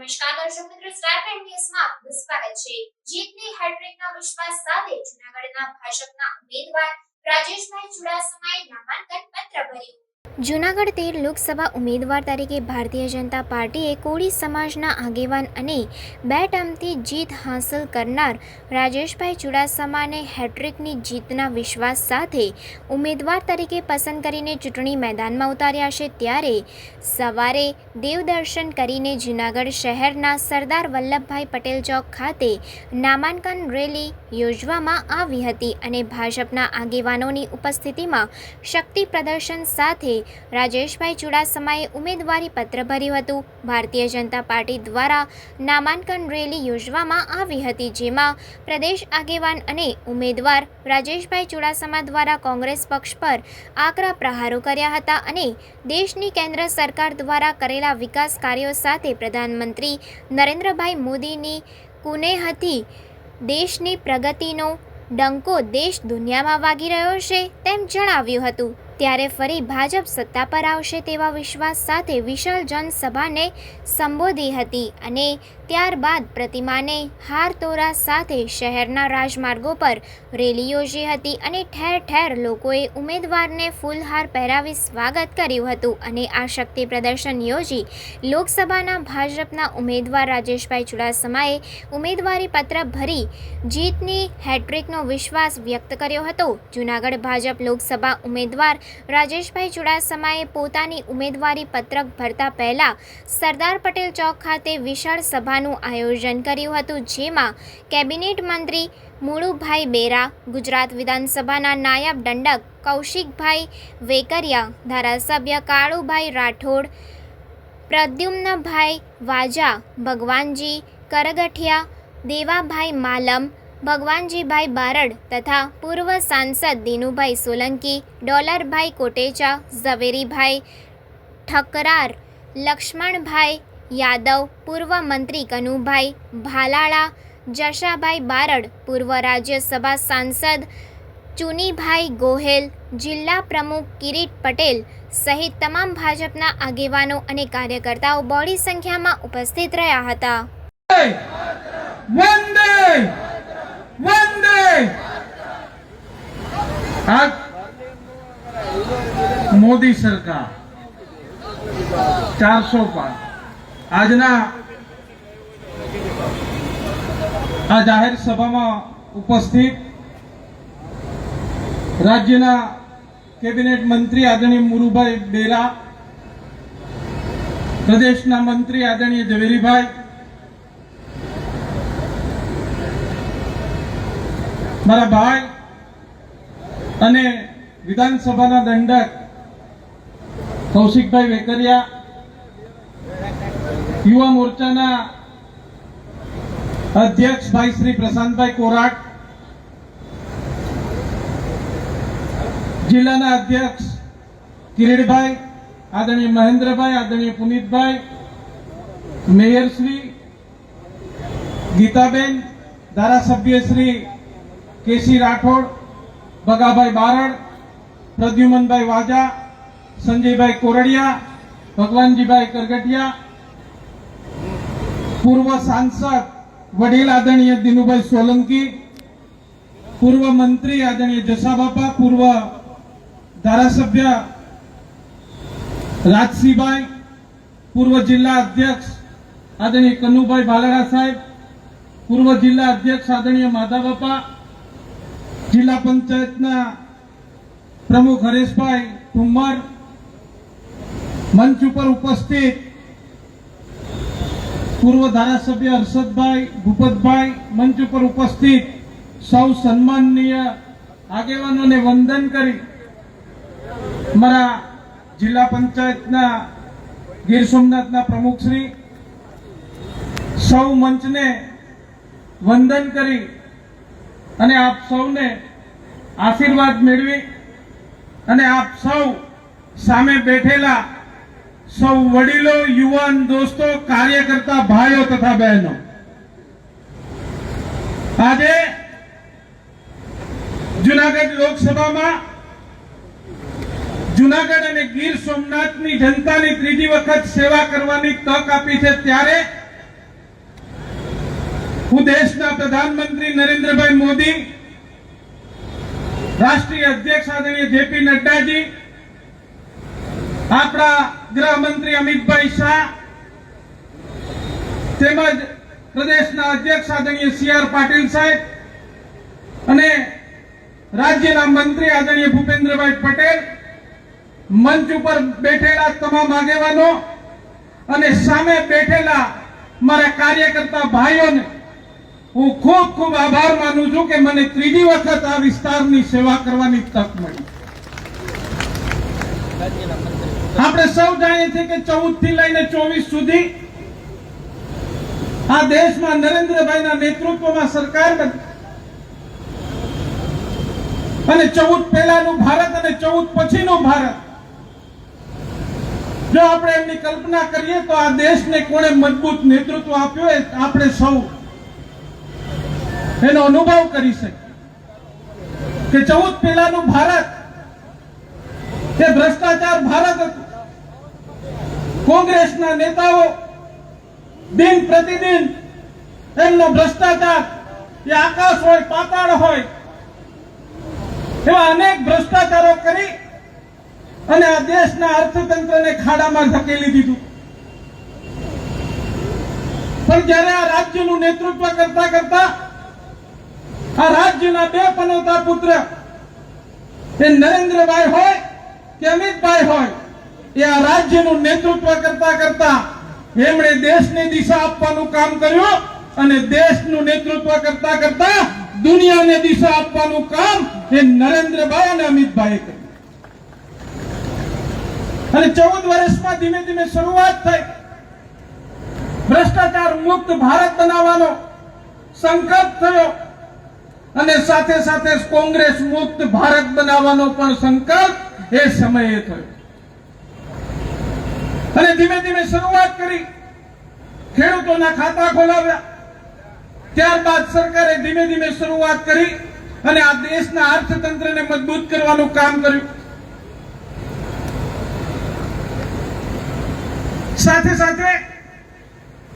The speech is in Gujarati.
નમસ્કાર દર્શક મિત્રો સ્ટાર પેન ન્યૂઝમાં આપનું સ્વાગત છે. જીતની હેટ્રિકના વિશ્વાસ સાથે જૂનાગઢના ભાજપના ઉમેદવાર રાજેશભાઈ ચુડાસમાએ નામાંકન પત્ર ભર્યું. જૂનાગઢ તેર લોકસભા ઉમેદવાર તરીકે ભારતીય જનતા પાર્ટીએ કોળી સમાજના આગેવાન અને બે ટર્મથી જીત હાંસલ કરનાર રાજેશભાઈ ચુડાસમાને હેટ્રિકની જીતના વિશ્વાસ સાથે ઉમેદવાર તરીકે પસંદ કરીને ચૂંટણી મેદાનમાં ઉતાર્યા છે. ત્યારે સવારે દેવદર્શન કરીને જૂનાગઢ શહેરના સરદાર વલ્લભભાઈ પટેલ ચોક ખાતે નામાંકન રેલી યોજવામાં આવી હતી અને ભાજપના આગેવાનોની ઉપસ્થિતિમાં શક્તિ પ્રદર્શન સાથે રાજેશભાઈ ચુડાસમાએ ઉમેદવારી પત્ર ભર્યું હતું. ભારતીય જનતા પાર્ટી દ્વારા નામાંકન રેલી યોજવામાં આવી હતી, જેમાં પ્રદેશ આગેવાન અને ઉમેદવાર રાજેશભાઈ ચુડાસમા દ્વારા કોંગ્રેસ પક્ષ પર આકરા પ્રહારો કર્યા હતા અને દેશની કેન્દ્ર સરકાર દ્વારા કરેલા વિકાસ કાર્યો સાથે પ્રધાનમંત્રી નરેન્દ્રભાઈ મોદીની કુનેહથી દેશની પ્રગતિનો ડંકો દેશ દુનિયામાં વાગી રહ્યો છે તેમ જણાવ્યું હતું. ત્યારે ફરી ભાજપ સત્તા પર આવશે તેવા વિશ્વાસ સાથે વિશાળ જનસભાને સંબોધી હતી અને ત્યારબાદ પ્રતિમાને હાર તોરા સાથે શહેરના રાજમાર્ગો પર રેલી યોજી હતી અને ઠેર ઠેર લોકોએ ઉમેદવારને ફૂલહાર પહેરાવી સ્વાગત કર્યું હતું અને આ શક્તિ પ્રદર્શન યોજી લોકસભાના ભાજપના ઉમેદવાર રાજેશભાઈ ચુડાસમાએ ઉમેદવારી પત્ર ભરી જીતની હેટ્રિકનો વિશ્વાસ વ્યક્ત કર્યો હતો. જૂનાગઢ ભાજપ લોકસભા ઉમેદવાર રાજેશભાઈ ચુડાસમાએ પોતાની ઉમેદવારી પત્રક ભરતા પહેલા સરદાર પટેલ ચોક ખાતે વિશાળ સભાનું આયોજન કર્યું હતું, જેમાં કેબિનેટ મંત્રી મુળુભાઈ બેરા, ગુજરાત વિધાનસભાના નાયબ દંડક કૌશિકભાઈ વેકરિયા, ધારાસભ્ય કાળુભાઈ રાઠોડ, પ્રદ્યુમ્નભાઈ વાજા, ભગવાનજી કરગઠિયા, દેવાભાઈ માલમ ભગવાનજીભાઈ બારડ તથા પૂર્વ સાંસદ દિનુભાઈ સોલંકી, ડોલરભાઈ કોટેચા, ઝવેરીભાઈ ઠકરાર, લક્ષ્મણભાઈ યાદવ, પૂર્વ મંત્રી કનુભાઈ ભાલાળા, જશાભાઈ બારડ, પૂર્વ રાજ્યસભા સાંસદ ચુનીભાઈ ગોહેલ, જિલ્લા પ્રમુખ કિરીટ પટેલ સહિત તમામ ભાજપના આગેવાનો અને કાર્યકર્તાઓ બોડી સંખ્યામાં ઉપસ્થિત રહ્યા હતા. આજ મોદી સરકાર ચારસો પાર આજના આ જાહેર સભામાં ઉપસ્થિત રાજ્યના કેબિનેટ મંત્રી આદરણીય મુરુભાઈ બેરા પ્રદેશના મંત્રી આદરણીય ઝવેરીભાઈ મારા ભાઈ અને વિધાનસભાના દંડક કૌશિકભાઈ વેકરિયા, યુવા મોરચાના અધ્યક્ષ ભાઈ શ્રી પ્રશાંતભાઈ કોરાટ, જિલ્લાના અધ્યક્ષ કિરીટભાઈ, આદરણીય મહેન્દ્રભાઈ, આદરણીય પુનિતભાઈ, મેયર શ્રી ગીતાબેન, ધારાસભ્ય શ્રી કેસી રાઠોડ ભગાભાઈ બારડ પ્રદ્યુમનભાઈ વાજા, સંજયભાઈ કોરડિયા, ભગવાનજીભાઈ કરગટિયા, પૂર્વ સાંસદ વડીલ આદરણીય દિનુભાઈ સોલંકી, પૂર્વ મંત્રી આદરણીય જસાબાપા પૂર્વ ધારાસભ્ય રાજસિંહભાઈ પૂર્વ જિલ્લા અધ્યક્ષ આદરણીય કનુભાઈ ભાલડા સાહેબ, પૂર્વ જિલ્લા અધ્યક્ષ આદરણીય માધાબાપા જિલ્લા પંચાયતના પ્રમુખ હરેશભાઈ ઠુમ્મર મંચ ઉપર ઉપસ્થિત પૂર્વ ધારાસભ્ય હર્ષદભાઈ, ભૂપતભાઈ મંચ ઉપર ઉપસ્થિત સૌ સન્માનનીય આગેવાનોને વંદન કરી મારા જિલ્લા પંચાયતના ગીર સોમનાથના પ્રમુખશ્રી સૌ મંચને વંદન કરી અને આપ સૌને આશીર્વાદ મેળવી અને આપ સૌ સામે બેઠેલા સૌ વડીલો, યુવાન, દોસ્તો, કાર્યકર્તા, ભાઈઓ તથા બહેનો. આજે જુનાગઢ લોકસભામાં જુનાગઢ અને ગીર સોમનાથની જનતાની ત્રીજી વખત સેવા કરવાની તક આપી છે ત્યારે હું દેશના પ્રધાનમંત્રી નરેન્દ્રભાઈ મોદી, રાષ્ટ્રીય અધ્યક્ષ આદરણીય જેપી નડ્ડાજી, આપણા ગૃહમંત્રી અમિતભાઈ શાહ, તેમજ પ્રદેશના અધ્યક્ષ આદરણીય સી આર પાટીલ સાહેબ અને રાજ્યના મંત્રી આદરણીય ભૂપેન્દ્રભાઈ પટેલ, મંચ ઉપર બેઠેલા તમામ આગેવાનો અને સામે બેઠેલા મારા કાર્યકર્તા ભાઈઓને હું ખૂબ ખૂબ આભાર માનું છું કે મને ત્રીજી વખત આ વિસ્તારની સેવા કરવાની તક મળી. આપણે સૌ જાણીએ છીએ કે ચૌદથી લઈને ચોવીસ સુધી આ દેશમાં નરેન્દ્રભાઈના નેતૃત્વમાં સરકાર અને ચૌદ પહેલાનું ભારત અને ચૌદ પછીનું ભારત. જો આપણે એમની કલ્પના કરીએ તો આ દેશને કોણે મજબૂત નેતૃત્વ આપ્યું એ આપણે સૌ એનો અનુભવ કરી શકીએ કે ચૌદ પહેલાનું ભારત, એ ભ્રષ્ટાચાર ભારત હતું. કોંગ્રેસના નેતાઓ દિન પ્રતિદિન એમનો ભ્રષ્ટાચાર, એ આકાશ હોય, પાતાળ હોય, એવા અનેક ભ્રષ્ટાચારો કરી અને આ દેશના અર્થતંત્રને ખાડામાં ધકેલી દીધું. પણ જ્યારે આ રાજ્યનું નેતૃત્વ કરતા કરતા આ રાજ્યના બે પનોતા પુત્ર એ નરેન્દ્રભાઈ હોય કે અમિતભાઈ હોય, એ આ રાજ્યનું નેતૃત્વ કરતા કરતા એમણે દેશને દિશા આપવાનું કામ કર્યું અને દેશનું નેતૃત્વ કરતા કરતા દુનિયાને દિશા આપવાનું કામ એ નરેન્દ્રભાઈ અને અમિતભાઈ કર્યું. અને ચૌદ વર્ષમાં ધીમે ધીમે શરૂઆત થઈ. ભ્રષ્ટાચાર મુક્ત ભારત બનાવવાનો સંકલ્પ થયો. અને સાથે સાથે કોંગ્રેસ મુક્ત ભારત બનાવવાનો પણ સંકલ્પ એ સમયે થયો. અને ધીમે ધીમે શરૂઆત કરી. ખેડૂતોના ખાતા ખોલાવ્યા. ત્યારબાદ સરકારે ધીમે ધીમે શરૂઆત કરી અને આ દેશના અર્થતંત્રને મજબૂત કરવાનું કામ કર્યું. સાથે સાથે